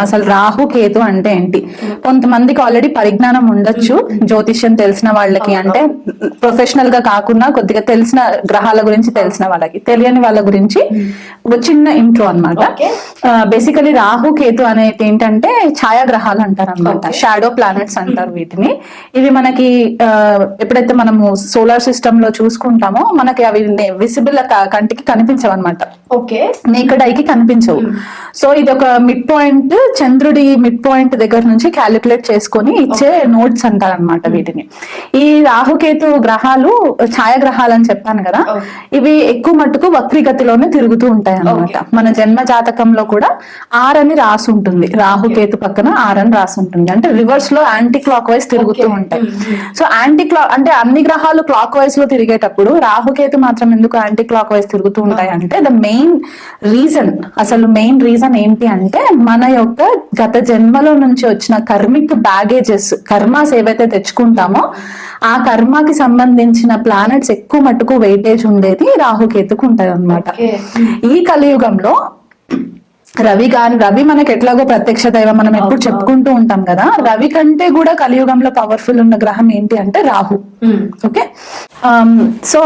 అసలు రాహు కేతు అంటే ఏంటి? కొంతమందికి ఆల్రెడీ పరిజ్ఞానం ఉండొచ్చు జ్యోతిష్యం తెలిసిన వాళ్ళకి అంటే ప్రొఫెషనల్గా కాకుండా కొద్దిగా తెలిసిన గ్రహాల గురించి తెలిసిన వాళ్ళకి తెలియని వాళ్ళ గురించి ఒక చిన్న ఇంట్రో అనమాట బేసికలీ రాహు కేతు అనేది ఏంటంటే ఛాయాగ్రహాలు అంటారు అనమాట షాడో ప్లానెట్స్ అంటారు వీటిని. ఇవి మనకి ఎప్పుడైతే మనము సోలార్ సిస్టమ్లో చూసుకుంటామో మనకి అవి విసిబుల్ కంటికి కనిపించవు అనమాట ఓకే. నేకడ్ ఐకి కనిపించవు సో ఇది ఒక మిడ్ పాయింట్ చంద్రుడి మిడ్ పాయింట్ దగ్గర నుంచి క్యాలిక్యులేట్ చేసుకొని ఇచ్చే నోట్స్ అంటారు అనమాట వీటిని. ఈ రాహుకేతు గ్రహాలు ఛాయాగ్రహాలు అని చెప్పాను కదా ఇవి ఎక్కువ మట్టుకు వక్రీగతిలోనే తిరుగుతూ ఉంటాయి అన్నమాట మన జన్మ జాతకంలో కూడా ఆర్ అని రాసి ఉంటుంది. రాహుకేతు పక్కన ఆర్ అని రాసి ఉంటుంది. అంటే రివర్స్లో యాంటీ క్లాక్ వైజ్ తిరుగుతూ ఉంటాయి సో యాంటీ క్లాక్ అంటే అన్ని గ్రహాలు క్లాక్ వైజ్లో తిరిగేటప్పుడు రాహుకేతు మాత్రం ఎందుకు యాంటీ క్లాక్ వైజ్ తిరుగుతూ ఉంటాయి అంటే ద మెయిన్ రీజన్ అసలు మెయిన్ రీజన్ ఏంటి అంటే మన యొక్క గత జన్మలో నుంచి వచ్చిన కర్మిక్ బ్యాగేజెస్ కర్మాస్ ఏవైతే తెచ్చుకుంటామో ఆ కర్మకి సంబంధించిన ప్లానెట్స్ ఎక్కువ మట్టుకు వెయిటేజ్ ఉండేది రాహుకేతుకు ఉంటది అనమాట ఈ కలియుగంలో రవి గాని రవి మనకి ఎట్లాగో ప్రత్యక్ష దైవం మనం ఎప్పుడు చెప్పుకుంటూ ఉంటాం కదా రవి కంటే కూడా కలియుగంలో పవర్ఫుల్ ఉన్న గ్రహం ఏంటి అంటే రాహు. ఓకే. సో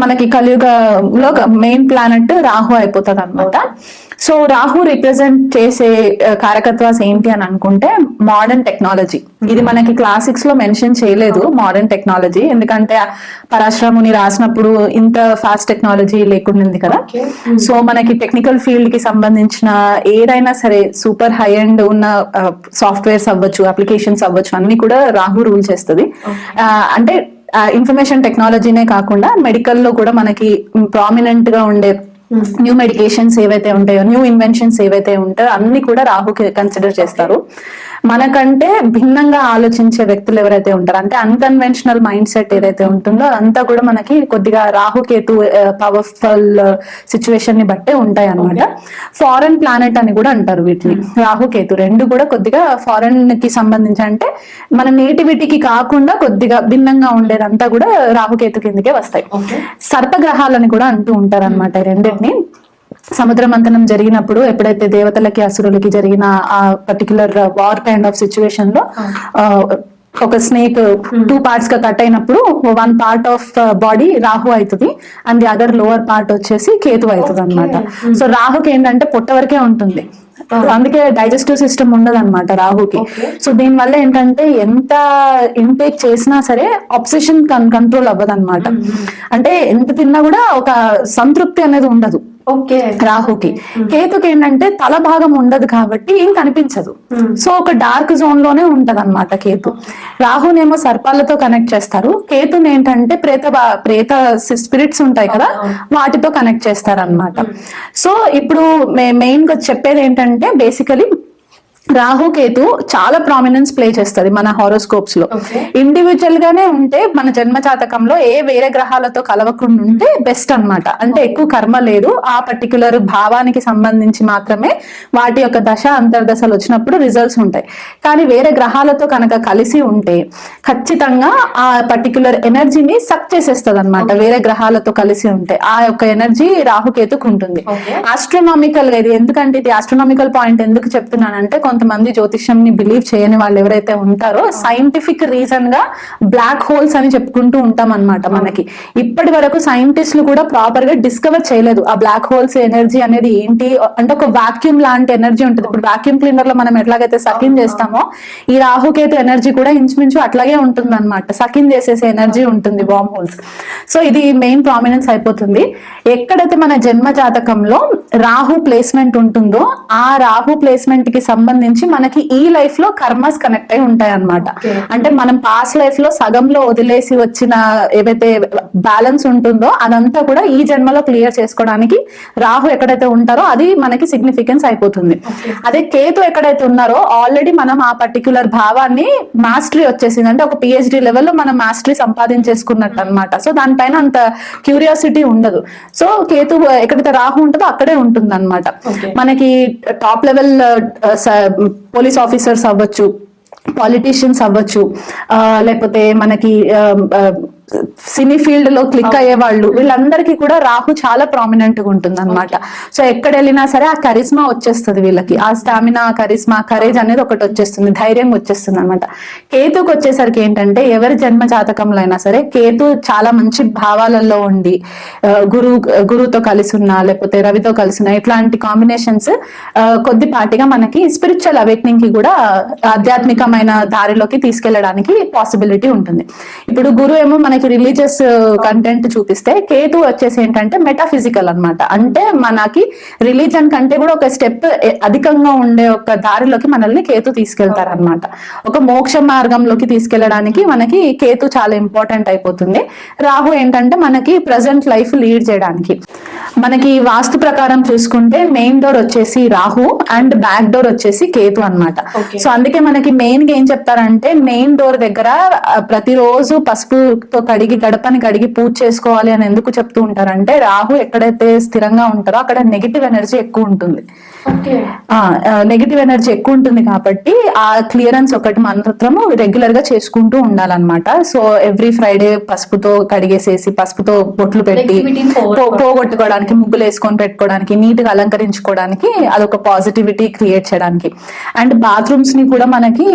మనకి కలియుగంలో మెయిన్ ప్లానెట్ రాహు అయిపోతుంది అనమాట సో రాహు రిప్రజెంట్ చేసే ఆ, కారకత్వాస్ ఏంటి అని అనుకుంటే మోడర్న్ టెక్నాలజీ ఇది మనకి క్లాసిక్స్లో మెన్షన్ చేయలేదు మోడర్న్ టెక్నాలజీ ఎందుకంటే పరాశ్రముని రాసినప్పుడు ఇంత ఫాస్ట్ టెక్నాలజీ లేకుండింది కదా. సో మనకి టెక్నికల్ ఫీల్డ్కి సంబంధించిన ఏదైనా సరే సూపర్ హై అండ్ ఉన్న సాఫ్ట్వేర్స్ అవ్వచ్చు అప్లికేషన్స్ అవ్వచ్చు అన్ని కూడా రాహు రూల్ చేస్తుంది. ఆ, అంటే ఇన్ఫర్మేషన్ టెక్నాలజీనే కాకుండా మెడికల్లో కూడా మనకి ప్రామినెంట్గా ఉండే న్యూ మెడికేషన్స్ ఏవైతే ఉంటాయో న్యూ ఇన్వెన్షన్స్ ఏవైతే ఉంటాయో అన్ని కూడా రాహు కన్సిడర్ చేస్తారు. మనకంటే భిన్నంగా ఆలోచించే వ్యక్తులు ఎవరైతే ఉంటారో అంటే అన్కన్వెన్షనల్ మైండ్ సెట్ ఏదైతే ఉంటుందో అదంతా కూడా మనకి కొద్దిగా రాహుకేతు పవర్ఫుల్ సిచ్యువేషన్ని బట్టే ఉంటాయి అన్నమాట ఫారెన్ ప్లానెట్ అని కూడా అంటారు వీటిని. రాహుకేతు రెండు కూడా కొద్దిగా ఫారెన్కి సంబంధించి అంటే మన నేటివిటీకి కాకుండా కొద్దిగా భిన్నంగా ఉండేదంతా కూడా రాహుకేతు కిందకే వస్తాయి. సర్పగ్రహాలని కూడా అంటూ ఉంటారు అనమాట రెండింటిని. సముద్ర మంథనం జరిగినప్పుడు ఎప్పుడైతే దేవతలకి అసురులకి జరిగిన ఆ పర్టికులర్ వార్ కైండ్ ఆఫ్ సిచ్యువేషన్లో ఒక స్నేక్ టూ పార్ట్స్గా కట్ అయినప్పుడు one part of body Rahu అవుతుంది and the other lower part వచ్చేసి కేతు అవుతుంది అనమాట సో రాహుకి ఏంటంటే పొట్ట వరకే ఉంటుంది. అందుకే డైజెస్టివ్ సిస్టమ్ ఉండదు అనమాట రాహుకి సో దీని వల్ల ఏంటంటే ఎంత ఇంటేక్ చేసినా సరే ఆప్సిషన్ కంట్రోల్ అవ్వదు అనమాట అంటే ఎంత తిన్నా కూడా ఒక సంతృప్తి అనేది ఉండదు. ఓకే. రాహుకి. కేతుకి ఏంటంటే తల భాగం ఉండదు కాబట్టి ఏం కనిపించదు. సో ఒక డార్క్ జోన్లోనే ఉంటది అనమాట కేతు. రాహునేమో సర్పాలతో కనెక్ట్ చేస్తారు. కేతుని ఏంటంటే ప్రేత ప్రేత స్పిరిట్స్ ఉంటాయి కదా వాటితో కనెక్ట్ చేస్తారు అనమాట సో ఇప్పుడు మెయిన్గా చెప్పేది ఏంటంటే బేసికలీ రాహు కేతు చాలా ప్రామినెన్స్ ప్లే చేస్తుంది మన హారోస్కోప్స్లో. ఇండివిజువల్ గానే ఉంటే మన జన్మ జాతకంలో ఏ వేరే గ్రహాలతో కలవకుండా ఉంటే బెస్ట్ అన్నమాట. అంటే ఎక్కువ కర్మ లేదు. ఆ పర్టికులర్ భావానికి సంబంధించి మాత్రమే వాటి యొక్క దశ అంతర్దశలు వచ్చినప్పుడు రిజల్ట్స్ ఉంటాయి. కానీ వేరే గ్రహాలతో కనుక కలిసి ఉంటే ఖచ్చితంగా ఆ పర్టికులర్ ఎనర్జీని సక్ చేసేస్తుంది అనమాట వేరే గ్రహాలతో కలిసి ఉంటే ఆ యొక్క ఎనర్జీ రాహుకేతుకు ఉంటుంది. ఆస్ట్రోనామికల్గా ఇది ఎందుకంటే ఇది ఆస్ట్రోనామికల్ పాయింట్ ఎందుకు చెప్తున్నానంటే కొంతమంది జ్యోతిష్యం ని బిలీవ్ చేయని వాళ్ళు ఎవరైతే ఉంటారో సైంటిఫిక్ రీజన్గా బ్లాక్ హోల్స్ అని చెప్పుకుంటూ ఉంటాం అన్నమాట మనకి. ఇప్పటి వరకు సైంటిస్టులు కూడా ప్రాపర్గా డిస్కవర్ చేయలేదు ఆ బ్లాక్ హోల్స్ ఎనర్జీ అనేది ఏంటి? అంటే ఒక వాక్యూమ్ లాంటి ఎనర్జీ ఉంటుంది. ఇప్పుడు వాక్యూమ్ క్లీనర్లో మనం ఎట్లాగైతే సకిన్ చేస్తామో ఈ రాహుకేతు ఎనర్జీ కూడా ఇంచుమించు అట్లాగే ఉంటుంది అనమాట సకిన్ చేసేసే ఎనర్జీ ఉంటుంది వామ్ హోల్స్ సో ఇది మెయిన్ ప్రామినెన్స్ అయిపోతుంది. ఎక్కడైతే మన జన్మ జాతకంలో రాహు ప్లేస్మెంట్ ఉంటుందో ఆ రాహు ప్లేస్మెంట్కి సంబంధించి సంబంధించి మనకి ఈ లైఫ్లో కర్మస్ కనెక్ట్ అయి ఉంటాయి Okay. అంటే మనం పాస్ట్ లైఫ్లో సగంలో వదిలేసి వచ్చిన ఏవైతే బ్యాలెన్స్ ఉంటుందో అదంతా కూడా ఈ జన్మలో క్లియర్ చేసుకోవడానికి రాహు ఎక్కడైతే ఉంటారో అది మనకి సిగ్నిఫికెన్స్ అయిపోతుంది. అదే కేతు ఎక్కడైతే ఉన్నారో ఆల్రెడీ మనం ఆ పర్టికులర్ భావాన్ని మాస్టరీ వచ్చేసింది అంటే ఒక పిహెచ్డి లెవెల్లో మనం మాస్టరీ సంపాదించేసుకున్నట్టు అనమాట సో దానిపైన అంత క్యూరియాసిటీ ఉండదు సో కేతు ఎక్కడైతే రాహు ఉంటుందో అక్కడే ఉంటుంది అనమాట. మనకి టాప్ లెవెల్ పోలీస్ ఆఫీసర్స్ అవ్వచ్చు పాలిటీషియన్స్ అవ్వచ్చు ఆ, లేకపోతే మనకి సినీ ఫీల్డ్లో క్లిక్ అయ్యే వాళ్ళు వీళ్ళందరికీ కూడా రాహు చాలా ప్రామినెంట్గా ఉంటుంది అనమాట సో ఎక్కడ వెళ్ళినా సరే ఆ కరిస్మా వచ్చేస్తుంది వీళ్ళకి. ఆ స్టామినా కరిస్మా కరేజ్ అనేది ఒకటి వచ్చేస్తుంది ధైర్యం వచ్చేస్తుంది అనమాట కేతుకు వచ్చేసరికి ఏంటంటే ఎవరి జన్మ జాతకంలో అయినా సరే కేతు చాలా మంచి భావాలలో ఉండి ఆ, గురు గురువుతో కలిసి ఉన్నా లేకపోతే రవితో కలిసి ఉన్నా ఇట్లాంటి కాంబినేషన్స్ కొద్దిపాటిగా మనకి స్పిరిచువల్ అవేక్నింగ్కి కూడా ఆధ్యాత్మికమైన దారిలోకి తీసుకెళ్ళడానికి పాసిబిలిటీ ఉంటుంది. ఇప్పుడు గురు ఏమో మనకి రిలీజియస్ కంటెంట్ చూపిస్తే కేతు వచ్చేసి ఏంటంటే మెటాఫిజికల్ అన్నమాట. అంటే మనకి రిలీజన్ కంటే కూడా ఒక స్టెప్ అధికంగా ఉండే ఒక దారిలోకి మనల్ని కేతు తీసుకెళ్తారు అనమాట ఒక మోక్ష మార్గంలోకి తీసుకెళ్ళడానికి మనకి కేతు చాలా ఇంపార్టెంట్ అయిపోతుంది. రాహు ఏంటంటే మనకి ప్రజెంట్ లైఫ్ లీడ్ చేయడానికి. మనకి వాస్తు ప్రకారం చూసుకుంటే మెయిన్ డోర్ వచ్చేసి రాహు అండ్ బ్యాక్ డోర్ వచ్చేసి కేతు Okay. సో అందుకే మనకి మెయిన్గా ఏం చెప్తారంటే మెయిన్ డోర్ దగ్గర ప్రతిరోజు పసుపుతో కడిగి గడపని కడిగి పూజ చేసుకోవాలి అని ఎందుకు చెప్తూ ఉంటారంటే రాహు ఎక్కడైతే స్థిరంగా ఉంటారో అక్కడ నెగిటివ్ ఎనర్జీ ఎక్కువ ఉంటుంది. నెగిటివ్ ఎనర్జీ ఎక్కువ ఉంటుంది కాబట్టి ఆ క్లియరెన్స్ ఒకటి మాత్రము రెగ్యులర్గా చేసుకుంటూ ఉండాలన్నమాట. సో ఎవ్రీ ఫ్రైడే పసుపుతో కడిగేసేసి పసుపుతో బొట్లు పెట్టి పోగొట్టుకోవడానికి ముగ్గులు వేసుకొని పెట్టుకోవడానికి నీట్గా అలంకరించుకోవడానికి అదొక పాజిటివిటీ క్రియేట్ చేయడానికి. అండ్ బాత్రూమ్స్ని కూడా మనకి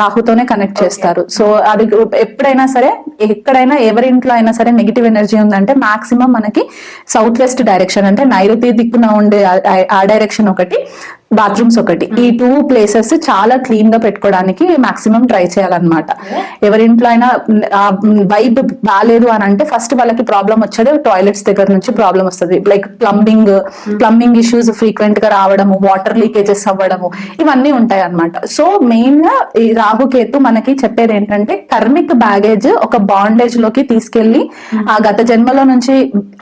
రాహుతోనే కనెక్ట్ చేస్తారు. సో అది ఎప్పుడైనా సరే ఎక్కడైనా ఎవరి ఇంట్లో అయినా సరే నెగిటివ్ ఎనర్జీ ఉందంటే మాక్సిమం మనకి సౌత్ వెస్ట్ డైరెక్షన్ అంటే నైరుతి దిక్కున ఉండే ఆ డైరెక్షన్ ఒకటి. బాత్రూమ్స్ ఒకటి. ఈ టూ ప్లేసెస్ చాలా క్లీన్గా పెట్టుకోవడానికి మాక్సిమం ట్రై చేయాలన్నమాట. ఎవరింట్లో అయినా వైబ్ బాగాలేదు అని అంటే ఫస్ట్ వాళ్ళకి ప్రాబ్లం వచ్చేది టాయిలెట్స్ దగ్గర నుంచి ప్రాబ్లం వస్తుంది. లైక్ ప్లంబింగ్ ప్లంబింగ్ ఇష్యూస్ ఫ్రీక్వెంట్గా రావడము వాటర్ లీకేజెస్ అవ్వడము ఇవన్నీ ఉంటాయి అన్నమాట సో మెయిన్గా ఈ రాహుకేతు మనకి చెప్పేది ఏంటంటే కర్మిక్ బ్యాగేజ్ ఒక బాండేజ్లోకి తీసుకెళ్ళి ఆ గత జన్మలో నుంచి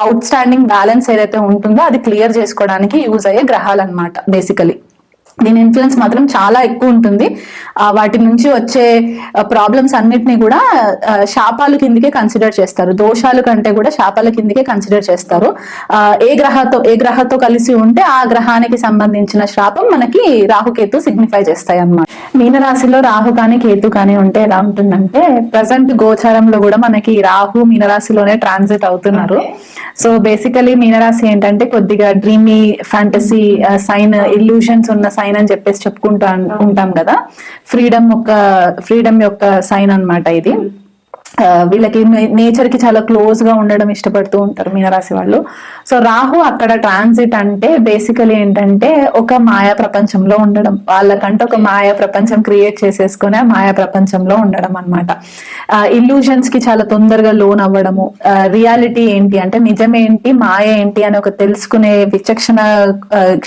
అవుట్ స్టాండింగ్ బ్యాలెన్స్ ఏదైతే ఉంటుందో అది క్లియర్ చేసుకోవడానికి యూజ్ అయ్యే గ్రహాలు అనమాట బేసికలీ దీని ఇన్ఫ్లుయెన్స్ మాత్రం చాలా ఎక్కువ ఉంటుంది. వాటి నుంచి వచ్చే ప్రాబ్లమ్స్ అన్నిటిని కూడా శాపాలు కిందకే కన్సిడర్ చేస్తారు. దోషాలు కంటే కూడా శాపాల కిందకే కన్సిడర్ చేస్తారు. ఏ గ్రహతో ఏ గ్రహతో కలిసి ఉంటే ఆ గ్రహానికి సంబంధించిన శాపం మనకి రాహుకేతు సిగ్నిఫై చేస్తాయి అన్నమాట మీనరాశిలో రాహు కానీ కేతు కానీ ఉంటే ఎలా ఉంటుందంటే ప్రజెంట్ గోచారంలో కూడా మనకి రాహు మీనరాశిలోనే ట్రాన్సిట్ అవుతున్నారు. సో బేసికలీ మీనరాశి ఏంటంటే కొద్దిగా డ్రీమీ ఫ్యాంటసీ సైన్ ఇల్యూషన్స్ ఉన్న సైన్ అని చెప్పేసి చెప్పుకుంటా ఉంటాం కదా. ఫ్రీడమ్ యొక్క ఫ్రీడమ్ యొక్క సైన్ అన్నమాట ఇది. వీళ్ళకి నేచర్కి చాలా క్లోజ్గా ఉండడం ఇష్టపడుతూ ఉంటారు మీనరాశి వాళ్ళు. సో రాహు అక్కడ ట్రాన్సిట్ అంటే బేసికలీ ఏంటంటే ఒక మాయా ప్రపంచంలో ఉండడం. వాళ్ళకంటే ఒక మాయా ప్రపంచం క్రియేట్ చేసేసుకుని మాయా ప్రపంచంలో ఉండడం అనమాట ఇల్యూషన్స్కి చాలా తొందరగా లోన్ అవ్వడము. రియాలిటీ ఏంటి అంటే నిజమేంటి మాయ ఏంటి అని ఒక తెలుసుకునే విచక్షణ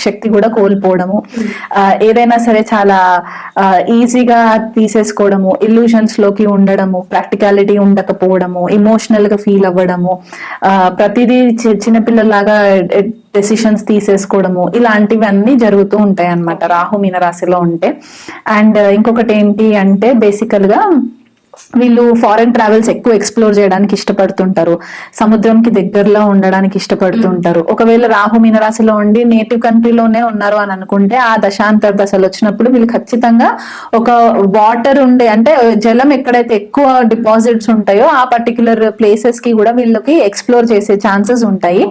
శక్తి కూడా కోల్పోవడము. ఏదైనా సరే చాలా ఈజీగా తీసేసుకోవడము ఇల్యూషన్స్లోకి ఉండడము ప్రాక్టికాలిటీ ఉండకపోవడము ఎమోషనల్గా ఫీల్ అవ్వడము ఆ, ప్రతిదీ చి- చిన్నపిల్లలాగా డెసిషన్స్ తీసేసుకోవడము ఇలాంటివన్నీ జరుగుతూ ఉంటాయి అన్నమాట రాహు మీన రాశిలో ఉంటే. అండ్ ఇంకొకటి ఏంటి అంటే బేసికల్గా వీళ్ళు ఫారెన్ ట్రావెల్స్ ఎక్కువ ఎక్స్ప్లోర్ చేయడానికి ఇష్టపడుతుంటారు. సముద్రంకి దగ్గరలో ఉండడానికి ఇష్టపడుతుంటారు. ఒకవేళ రాహు మీనరాశిలో ఉండి నేటివ్ కంట్రీలోనే ఉన్నారు అని అనుకుంటే ఆ దశాంతర దశలు వచ్చినప్పుడు వీళ్ళు ఖచ్చితంగా ఒక వాటర్ ఉండే అంటే జలం ఎక్కడైతే ఎక్కువ డిపాజిట్స్ ఉంటాయో ఆ పర్టికులర్ ప్లేసెస్కి కూడా వీళ్ళకి ఎక్స్ప్లోర్ చేసే ఛాన్సెస్ ఉంటాయి.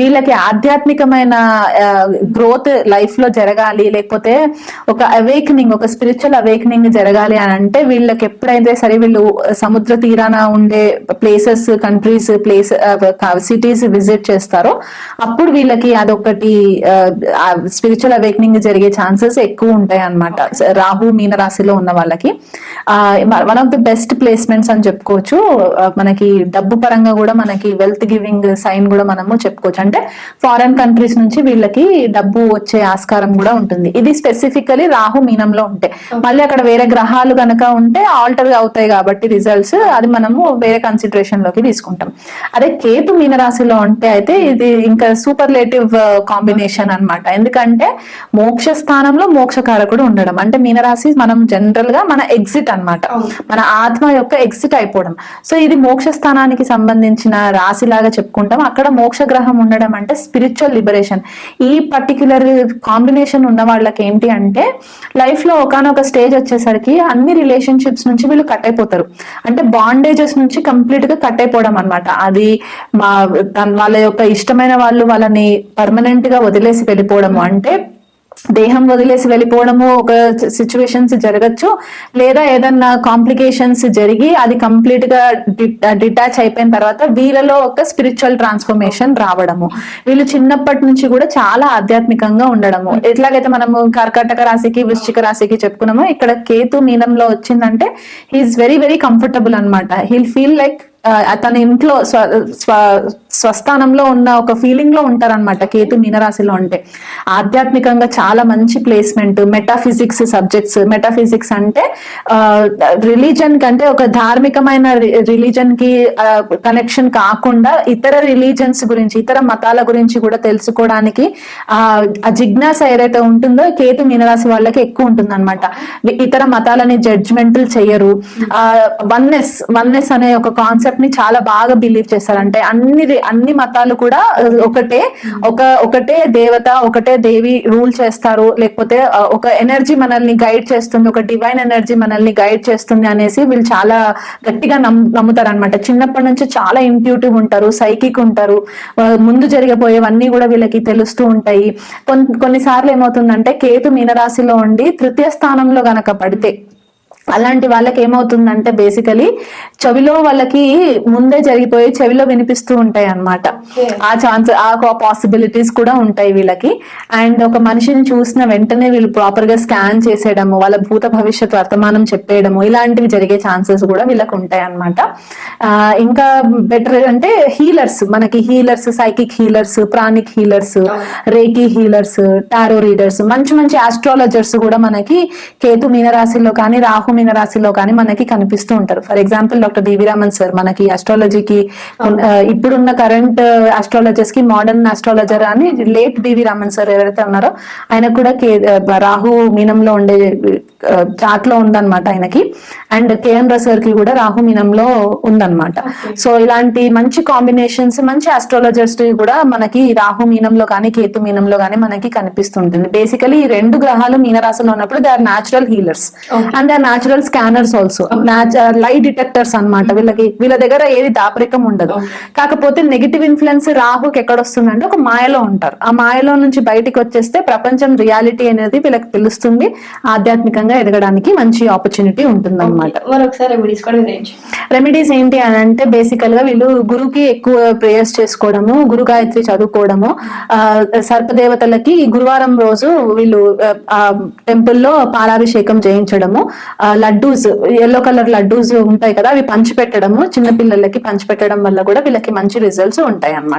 వీళ్ళకి ఆధ్యాత్మికమైన గ్రోత్ లైఫ్లో జరగాలి లేకపోతే ఒక అవేకనింగ్ ఒక స్పిరిచువల్ అవేకనింగ్ జరగాలి అని అంటే వీళ్ళకి ఎప్పుడైతే సరే వీళ్ళు వీళ్ళు సముద్ర తీరాన ఉండే places countries place cities visit చేస్తారో అప్పుడు వీళ్ళకి అదొకటి స్పిరిచువల్ అవేక్నింగ్ జరిగే ఛాన్సెస్ ఎక్కువ ఉంటాయి అన్నమాట రాహు మీన రాశిలో ఉన్న వాళ్ళకి. One of the best placements అని చెప్పుకోవచ్చు. మనకి డబ్బు పరంగా కూడా మనకి వెల్త్ గివింగ్ సైన్ కూడా మనము చెప్పుకోవచ్చు. అంటే ఫారెన్ కంట్రీస్ నుంచి వీళ్ళకి డబ్బు వచ్చే ఆస్కారం కూడా ఉంటుంది. ఇది స్పెసిఫికలీ రాహు మీనంలో ఉంటాయి మళ్ళీ అక్కడ వేరే గ్రహాలు కనుక ఉంటే ఆల్టర్ అవుతాయి కాబట్టి రిజల్ట్స్ అది మనము వేరే కన్సిడరేషన్లోకి తీసుకుంటాం. అదే కేతు మీన రాశిలో ఉంటే అయితే ఇది ఇంకా సూపర్లేటివ్ కాంబినేషన్ అన్నమాట. ఎందుకంటే మోక్ష స్థానంలో మోక్షకారకుడు ఉండడం. అంటే మీనరాశి మనం జనరల్గా మన ఎగ్జిట్ అన్నమాట. మన ఆత్మ యొక్క ఎగ్జిట్ అయిపోవడం. సో ఇది మోక్ష స్థానానికి సంబంధించిన రాశి లాగా చెప్పుకుంటాం. అక్కడ మోక్ష గ్రహం ఉండడం అంటే స్పిరిచువల్ లిబరేషన్ ఈ పర్టిక్యులర్ కాంబినేషన్ ఉన్న వాళ్ళకి ఏంటి అంటే లైఫ్లో ఒకనొక స్టేజ్ వచ్చేసరికి అన్ని రిలేషన్షిప్స్ నుంచి వీళ్ళు కట్ అయిపోతారు. అంటే బాండేజెస్ నుంచి కంప్లీట్గా కట్ అయిపోవడం అనమాట అది మా తన- వాళ్ళ యొక్క ఇష్టమైన వాళ్ళు వాళ్ళని పర్మనెంట్గా వదిలేసి వెళ్ళిపోవడము. అంటే దేహం వదిలేసి వెళ్ళిపోవడము ఒక సిచ్యువేషన్స్ జరగచ్చు. లేదా ఏదన్నా కాంప్లికేషన్స్ జరిగి అది కంప్లీట్గా డిటాచ్ అయిపోయిన తర్వాత వీళ్ళలో ఒక స్పిరిచువల్ ట్రాన్స్ఫర్మేషన్ రావడము. వీళ్ళు చిన్నప్పటి నుంచి కూడా చాలా ఆధ్యాత్మికంగా ఉండడము. ఎట్లాగైతే మనము కర్కాటక రాశికి వృశ్చిక రాశికి చెప్పుకున్నామో ఇక్కడ కేతు మీనంలో వచ్చిందంటే హీఈస్ వెరీ వెరీ కంఫర్టబుల్ అనమాట హీల్ ఫీల్ లైక్ తన ఇంట్లో స్వ స్వ- స్వస్థానంలో ఉన్న ఒక ఫీలింగ్లో ఉంటారనమాట కేతు మీనరాశిలో ఉంటే ఆధ్యాత్మికంగా చాలా మంచి ప్లేస్మెంట్ మెటాఫిజిక్స్ సబ్జెక్ట్స్ మెటాఫిజిక్స్ అంటే రిలీజన్ కంటే ఒక ధార్మికమైన రిలీజన్కి కనెక్షన్ కాకుండా ఇతర రిలీజన్స్ గురించి ఇతర మతాల గురించి కూడా తెలుసుకోవడానికి ఆ జిజ్ఞాస ఏదైతే ఉంటుందో కేతు మీనరాశి వాళ్ళకి ఎక్కువ ఉంటుంది అనమాట ఇతర మతాలని జడ్జ్మెంట్లు చేయరు. ఆ వన్నెస్ వన్నెస్ అనే ఒక కాన్సెప్ట్ని చాలా బాగా బిలీవ్ చేస్తారు. అంటే అన్ని అన్ని మతాలు కూడా ఒకటే ఒక ఒకటే దేవత ఒకటే దేవి రూల్ చేస్తారు. లేకపోతే ఒక ఎనర్జీ మనల్ని గైడ్ చేస్తుంది ఒక డివైన్ ఎనర్జీ మనల్ని గైడ్ చేస్తుంది అనేసి వీళ్ళు చాలా గట్టిగా నమ్ముతారు అనమాట చిన్నప్పటి నుంచి చాలా ఇంట్యూటివ్ ఉంటారు సైకిక్ ఉంటారు. ముందు జరిగిపోయేవన్నీ కూడా వీళ్ళకి తెలుస్తూ ఉంటాయి. కొన్ని కొన్నిసార్లు ఏమవుతుందంటే కేతు మీనరాశిలో ఉండి తృతీయ స్థానంలో గనక పడితే అలాంటి వాళ్ళకి ఏమవుతుందంటే బేసికలీ చెవిలో వాళ్ళకి ముందే జరిగిపోయి చెవిలో వినిపిస్తూ ఉంటాయి అన్నమాట. ఆ ఛాన్స్ ఆ పాసిబిలిటీస్ కూడా ఉంటాయి వీళ్ళకి. అండ్ ఒక మనిషిని చూసిన వెంటనే వీళ్ళు ప్రాపర్గా స్కాన్ చేసేయడము వాళ్ళ భూత భవిష్యత్ వర్తమానం చెప్పేయడము ఇలాంటివి జరిగే ఛాన్సెస్ కూడా వీళ్ళకి ఉంటాయి అన్నమాట. ఆ, ఇంకా బెటర్ అంటే హీలర్స్ మనకి healers psychic healers pranic healers reiki healers tarot readers మంచి మంచి ఆస్ట్రాలజర్స్ కూడా మనకి కేతు మీనరాశిలో కానీ రాహు మీనరాశిలో కానీ మనకి కనిపిస్తూ ఉంటారు. For example doctor DV Raman sir మనకి అస్ట్రాలజీకి ఇప్పుడున్న కరెంట్ ఆస్ట్రాలజర్స్కి మోడర్న్ ఆస్ట్రాలజర్ అని లేట్ డివి రామన్ సార్ ఎవరైతే ఉన్నారో ఆయన కూడా రాహు మీనంలో ఉండే చాట్లో ఉందన్నమాట ఆయనకి. అండ్ కేఎన్ సార్కి కూడా రాహు మీనంలో ఉందన్నమాట. సో ఇలాంటి మంచి కాంబినేషన్స్ మంచి ఆస్ట్రాలజర్స్ కూడా మనకి రాహు మీనంలో కానీ కేతు మీనంలో కానీ మనకి కనిపిస్తుంటుంది బేసికలీ ఈ రెండు గ్రహాలు మీనరాశిలో ఉన్నప్పుడు they are natural healers and they are natural scanners also lie detectors అన్నమాట. వీళ్ళకి వీళ్ళ దగ్గర ఏది దాపరికం ఉండదు. కాకపోతే నెగిటివ్ ఇన్ఫ్లుయెన్స్ రాహుకి ఎక్కడ వస్తుందంటే ఒక మాయలో ఉంటారు. ఆ మాయలో నుంచి బయటికి వచ్చేస్తే ప్రపంచం రియాలిటీ అనేది వీళ్ళకి తెలుస్తుంది. ఆధ్యాత్మికంగా ఎదగడానికి మంచి ఆపర్చునిటీ ఉంటుంది అనమాట రెమెడీస్ కూడా వివరించి రెమెడీస్ ఏంటి అని అంటే బేసికల్గా వీళ్ళు గురువుకి ఎక్కువ ప్రేయర్స్ చేసుకోవడము గురు గాయత్రి చదువుకోవడము సర్పదేవతలకి గురువారం రోజు వీళ్ళు ఆ టెంపుల్లో పాలాభిషేకం చేయించడము ఆ లడ్డూస్ ఎల్లో కలర్ లడ్డూస్ ఉంటాయి కదా అవి పంచి పెట్టడము చిన్న పిల్లలకి పంచిపెట్టడం వల్ల కూడా వీళ్ళకి మంచి రిజల్ట్స్ ఉంటాయి అన్నమాట